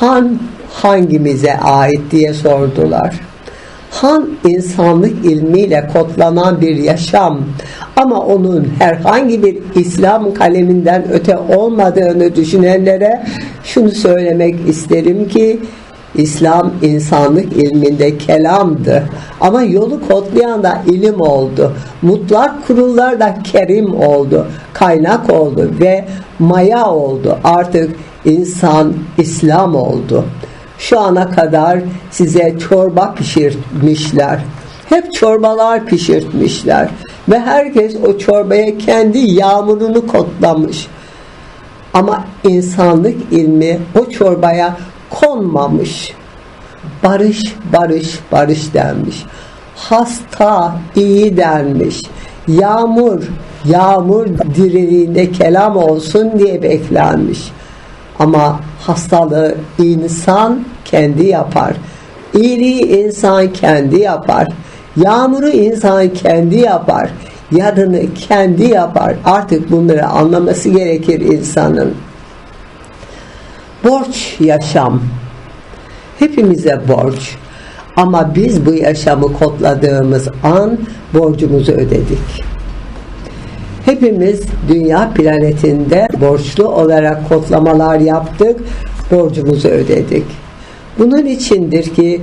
Han hangimize ait diye sordular. Han insanlık ilmiyle kodlanan bir yaşam ama onun herhangi bir İslam kaleminden öte olmadığını düşünenlere şunu söylemek isterim ki İslam insanlık ilminde kelamdı ama yolu kodlayan da ilim oldu. Mutlak kurullar da kerim oldu, kaynak oldu ve maya oldu. Artık insan İslam oldu. Şu ana kadar size çorba pişirmişler. Hep çorbalar pişirtmişler. Ve herkes o çorbaya kendi yağmurunu kotlamış. Ama insanlık ilmi o çorbaya konmamış. Barış, barış, barış denmiş. Hasta, iyi denmiş. Yağmur, yağmur diriliğinde kelam olsun diye beklenmiş. Ama hastalığı insan kendi yapar. İyiliği insan kendi yapar. Yağmuru insan kendi yapar. Yarını kendi yapar. Artık bunları anlaması gerekir insanın. Borç yaşam. Hepimize borç. Ama biz bu yaşamı kodladığımız an borcumuzu ödedik. Hepimiz dünya planetinde borçlu olarak kodlamalar yaptık, borcumuzu ödedik. Bunun içindir ki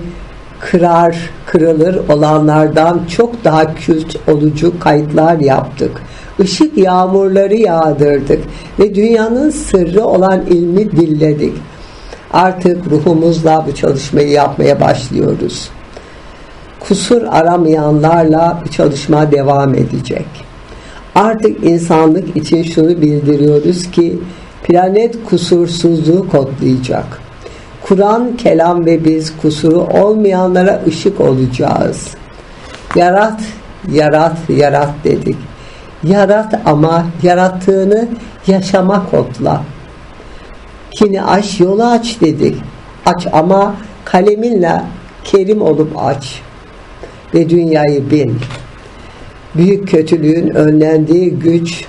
kırar, kırılır olanlardan çok daha kült olucu kayıtlar yaptık. Işık yağmurları yağdırdık ve dünyanın sırrı olan ilmi dilledik. Artık ruhumuzla bu çalışmayı yapmaya başlıyoruz. Kusur aramayanlarla bu çalışma devam edecek. Artık insanlık için şunu bildiriyoruz ki planet kusursuzluğu kodlayacak. Kur'an, kelam ve biz kusuru olmayanlara ışık olacağız. Yarat, yarat, yarat dedik. Yarat ama yarattığını yaşama kodla. Kini aç, yolu aç dedik. Aç ama kaleminle kerim olup aç. Ve dünyayı bil büyük kötülüğün önlendiği güç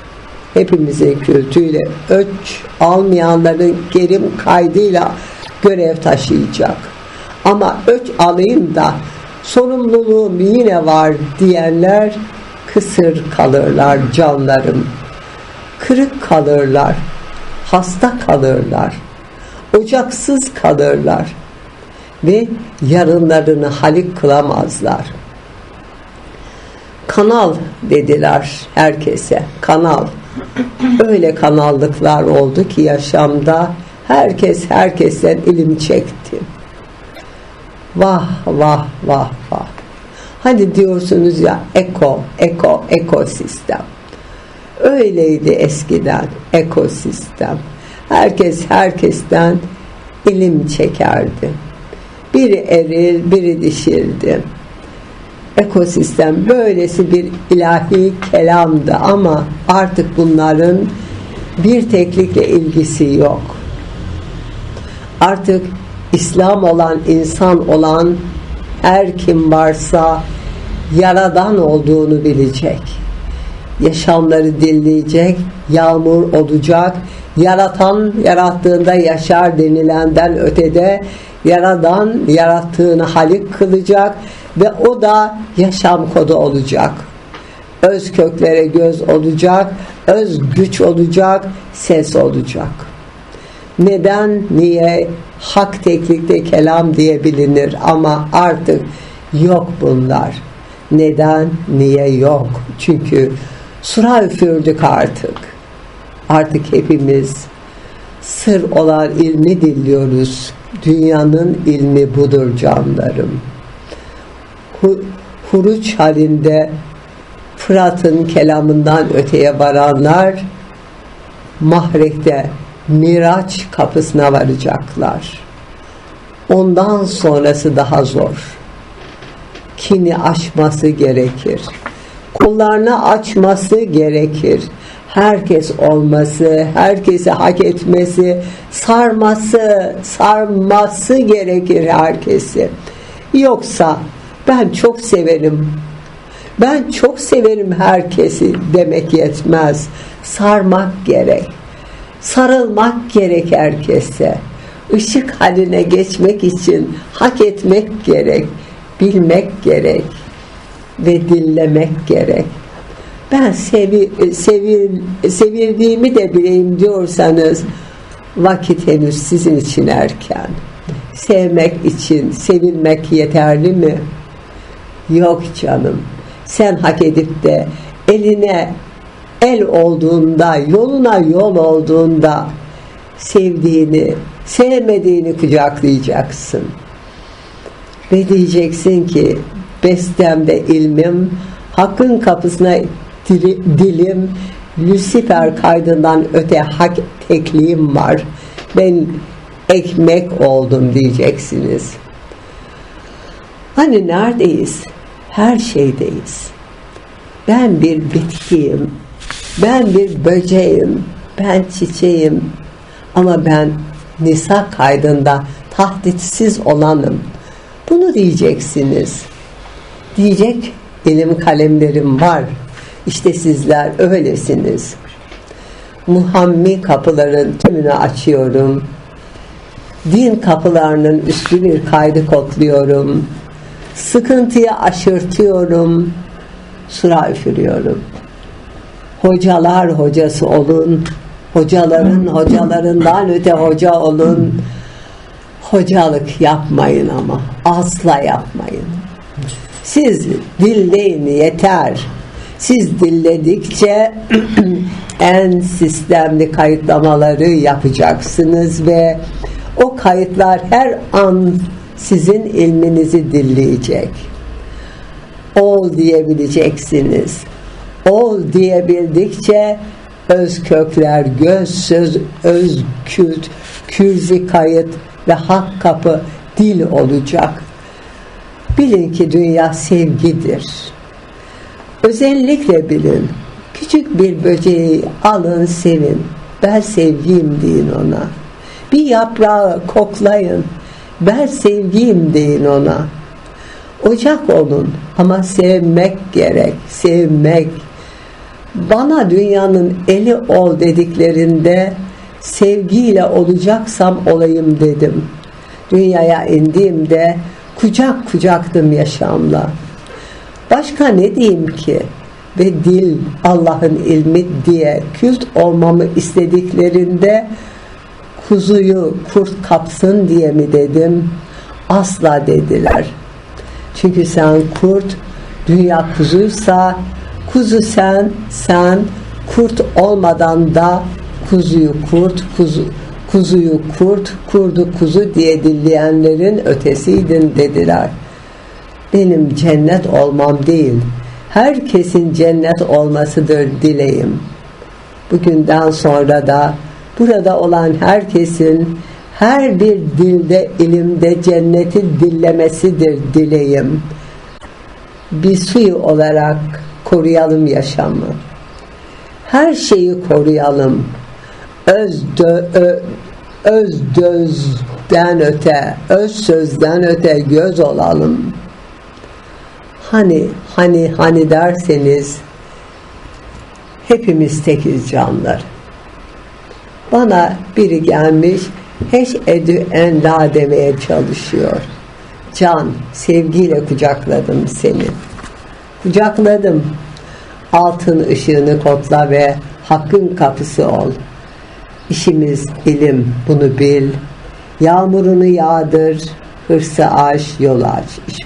hepimizin kültüyle öç almayanların gerim kaydıyla görev taşıyacak. Ama öç alayım da sorumluluğum yine var diyenler kısır kalırlar canlarım. Kırık kalırlar, hasta kalırlar, ocaksız kalırlar ve yarınlarını halik kılamazlar kanal dediler herkese. Kanal. Öyle kanallıklar oldu ki yaşamda herkes herkesten ilim çekti. Vah vah vah vah. Hani diyorsunuz ya eko, eko, ekosistem. Öyleydi eskiden ekosistem. Herkes herkesten ilim çekerdi. Biri eril, biri dişildi ekosistem böylesi bir ilahi kelamdı ama artık bunların bir teklikle ilgisi yok. Artık İslam olan, insan olan her kim varsa yaradan olduğunu bilecek. Yaşamları dinleyecek, yağmur olacak, yaratan yarattığında yaşar denilenden ötede yaradan yarattığını halik kılacak ve o da yaşam kodu olacak. Öz köklere göz olacak, öz güç olacak, ses olacak. Neden, niye hak teklikte kelam diye bilinir ama artık yok bunlar. Neden, niye yok? Çünkü sura üfürdük artık. Artık hepimiz sır olan ilmi diliyoruz. Dünyanın ilmi budur canlarım huruç halinde Fırat'ın kelamından öteye varanlar mahrekte Miraç kapısına varacaklar. Ondan sonrası daha zor. Kini aşması gerekir. Kullarını açması gerekir. Herkes olması, herkesi hak etmesi, sarması, sarması gerekir herkesi. Yoksa ben çok severim. Ben çok severim herkesi demek yetmez. Sarmak gerek. Sarılmak gerek herkese. ışık haline geçmek için hak etmek gerek, bilmek gerek ve dinlemek gerek. Ben sevi, sevil, sevildiğimi de bileyim diyorsanız vakit henüz sizin için erken. Sevmek için sevilmek yeterli mi? Yok canım. Sen hak edip de eline el olduğunda, yoluna yol olduğunda sevdiğini, sevmediğini kucaklayacaksın. Ve diyeceksin ki bestemde ilmim, hakkın kapısına dili, dilim, Lucifer kaydından öte hak tekliğim var. Ben ekmek oldum diyeceksiniz. Hani neredeyiz? Her şeydeyiz. Ben bir bitkiyim. Ben bir böceğim. Ben çiçeğim. Ama ben Nisa kaydında tahditsiz olanım. Bunu diyeceksiniz. Diyecek elim kalemlerim var. İşte sizler öylesiniz. Muhammi kapıların tümünü açıyorum. Din kapılarının üstü bir kaydı kodluyorum. Sıkıntıyı aşırtıyorum. Sıra üfürüyorum. Hocalar hocası olun. Hocaların hocalarından öte hoca olun. Hocalık yapmayın ama. Asla yapmayın. Siz dilleyin yeter. Siz dilledikçe en sistemli kayıtlamaları yapacaksınız ve o kayıtlar her an sizin ilminizi dilleyecek. Ol diyebileceksiniz. Ol diyebildikçe öz kökler, göz söz, öz kült, kürzi kayıt ve hak kapı dil olacak. Bilin ki dünya sevgidir. Özellikle bilin. Küçük bir böceği alın sevin. Ben sevgiyim deyin ona. Bir yaprağı koklayın. Ben sevgiyim deyin ona. Ocak olun ama sevmek gerek. Sevmek. Bana dünyanın eli ol dediklerinde sevgiyle olacaksam olayım dedim. Dünyaya indiğimde kucak kucaktım yaşamla. Başka ne diyeyim ki? Ve dil Allah'ın ilmi diye kült olmamı istediklerinde kuzuyu kurt kapsın diye mi dedim? Asla dediler. Çünkü sen kurt, dünya kuzuysa kuzu sen, sen kurt olmadan da kuzuyu kurt, kuzu, kuzuyu kurt, kurdu kuzu diye dilleyenlerin ötesiydin dediler. Benim cennet olmam değil, herkesin cennet olmasıdır dileğim. Bugünden sonra da burada olan herkesin her bir dilde ilimde cenneti dillemesidir dileğim. Bir suyu olarak koruyalım yaşamı. Her şeyi koruyalım. Öz, dö, ö, öz dözden öte, öz sözden öte göz olalım. Hani, hani, hani derseniz hepimiz tekiz canlar. Bana biri gelmiş, heş edü en la demeye çalışıyor. Can, sevgiyle kucakladım seni. Kucakladım. Altın ışığını kotla ve hakkın kapısı ol. İşimiz ilim, bunu bil. Yağmurunu yağdır, hırsı aş, yol aç. İş.